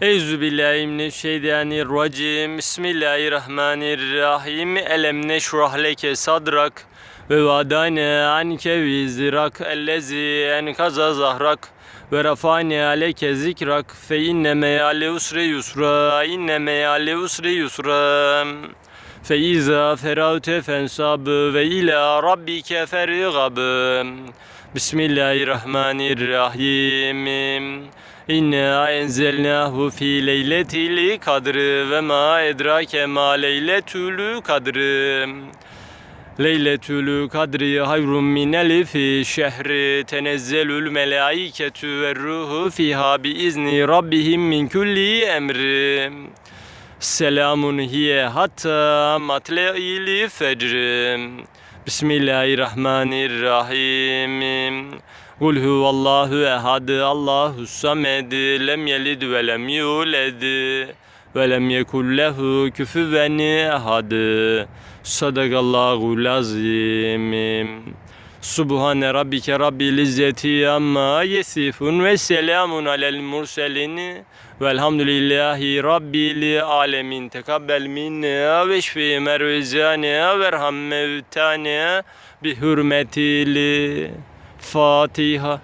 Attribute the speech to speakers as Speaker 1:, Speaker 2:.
Speaker 1: Eyzu billahi mineşşeytanirracim. Bismillahirrahmanirrahim. Elem neşrah leke sadrak ve vadane anke vizrak ellezi enkaza zahrak ve rafane aleke zikrak fe inne meyale usre yusra inne meyale usre yusra fe iza feravte fensab ve ila rabbike fergab Bismillahirrahmanirrahim. İnna enzelnahu fi leyletil kadri ve ma edrake ma leyletül kadri. Leyletül kadri hayrun min elfi şehri. Tenezzelül melaiketü ve ruhu fiha bi izni rabbihim min kulli emri. Selamun hiye hatta matle'il fecri Bismillahirrahmanirrahim. Kul huvallahu ehad Allahu samed lem yelid ve lem yuled ve lem yekul lehu küfüven ehad. Sadakallahu lazim Subhane rabbike rabbil izzeti amma yesifun ve selamun alel murselin. Velhamdülillahi rabbil alemin. Tekabbel minna ve şfi mervezana verham mevtana bi hürmetil Fatiha